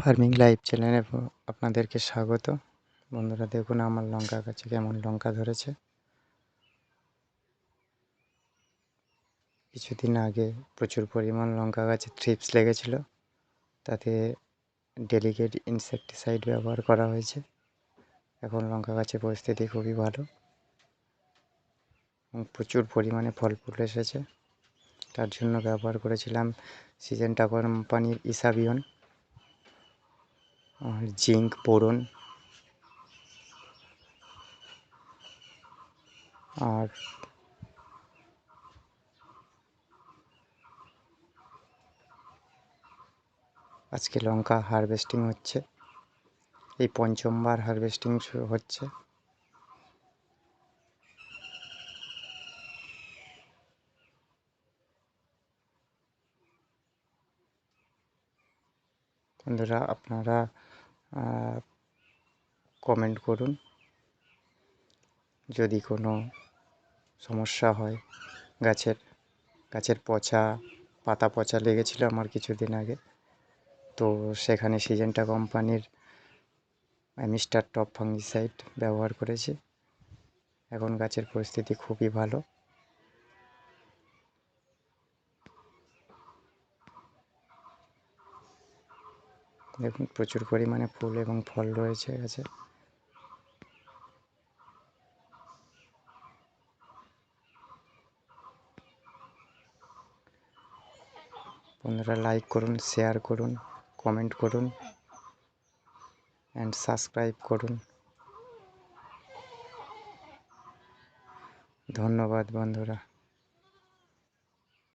Farming live চ্যানেলে আপনাদেরকে স্বাগত। বন্ধুরা, দেখুন আমার লঙ্কা গাছে কেমন লঙ্কা ধরেছে। কিছুদিন আগে প্রচুর পরিমাণ লঙ্কা গাছে থ্রিপস লেগেছিল। তাতে ডেলিকেট ইনসেকটিসাইড ব্যবহার করা হয়েছে। এখন লঙ্কা গাছের পরিস্থিতি খুবই ভালো। প্রচুর পরিমাণে ফল ফুল এসেছে। তার জন্য ব্যবহার করেছিলাম সিজেন্টা কোম্পানির ইসাবিয়ন আর জিঙ্ক বোরন আর আজকে লঙ্কা হারভেস্টিং হচ্ছে। এই পঞ্চমবার হারভেস্টিং হচ্ছে। বন্ধুরা আপনারা কমেন্ট করুন। যদি কোনো সমস্যা হয় গাছের গাছের পচা, পাতা পচা লেগেছিলো আমার কিছুদিন আগে, তো সেখানে সিজেন্টা কোম্পানির মিস্টার টপ ফাঙ্গিসাইড ব্যবহার করেছি। এখন গাছের পরিস্থিতি খুবই ভালো। দেখুন, প্রচুর পরিমাণে ফুল এবং ফল রয়েছে গাছে বন্ধুরা লাইক করুন শেয়ার করুন কমেন্ট করুন অ্যান্ড সাবস্ক্রাইব করুন। ধন্যবাদ বন্ধুরা।